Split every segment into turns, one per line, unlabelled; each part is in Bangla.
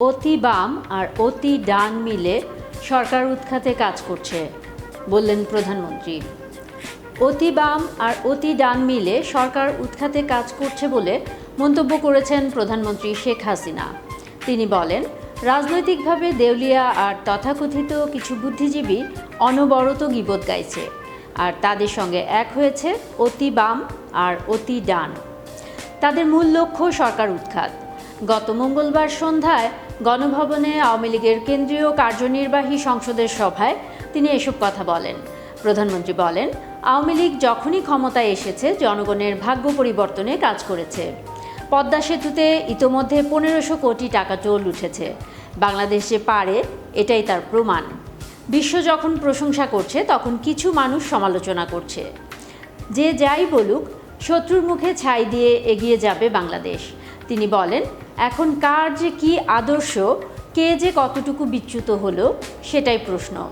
অতি বাম আর অতি ডান মিলে সরকার উৎখাতে কাজ করছে, বললেন প্রধানমন্ত্রী। অতি বাম আর অতি ডান মিলে সরকার উৎখাতে কাজ করছে বলে মন্তব্য করেছেন প্রধানমন্ত্রী শেখ হাসিনা। তিনি বলেন, রাজনৈতিকভাবে দেউলিয়া আর তথাকথিত কিছু বুদ্ধিজীবী অনবরত গিবত গাইছে, আর তাদের সঙ্গে এক হয়েছে অতি বাম আর অতি ডান। তাদের মূল লক্ষ্য সরকার উৎখাত। গত মঙ্গলবার সন্ধ্যায় গণভবনে আওয়ামী লীগের কেন্দ্রীয় কার্যনির্বাহী সংসদের সভায় তিনি এসব কথা বলেন। প্রধানমন্ত্রী বলেন, আওয়ামী লীগ যখনই ক্ষমতায় এসেছে, জনগণের ভাগ্য পরিবর্তনে কাজ করেছে। পদ্মা সেতুতে ইতোমধ্যে পনেরোশো কোটি টাকা টোল উঠেছে। বাংলাদেশ যে পারে, এটাই তার প্রমাণ। বিশ্ব যখন প্রশংসা করছে, তখন কিছু মানুষ সমালোচনা করছে। যে যাই বলুক শত্রুর মুখে ছাই দিয়ে এগিয়ে যাবে বাংলাদেশ। তিনি বলেন, এখন কার যে কি আদর্শ, কে যে কতটুকু বিচ্যুত হলো, সেটাই প্রশ্ন।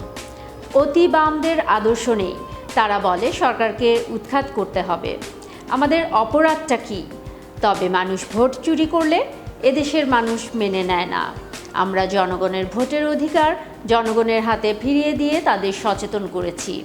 অতি বামদের আদর্শ নেই। তারা বলে, সরকারকে উৎখাত করতে হবে। আমাদের অপরাধটা কি? তবে মানুষ ভোট চুরি করলে এদেশের মানুষ মেনে নেয় না। আমরা জনগণের ভোটের অধিকার, জনগণের হাতে ফিরিয়ে দিয়ে তাদের সচেতন করেছি।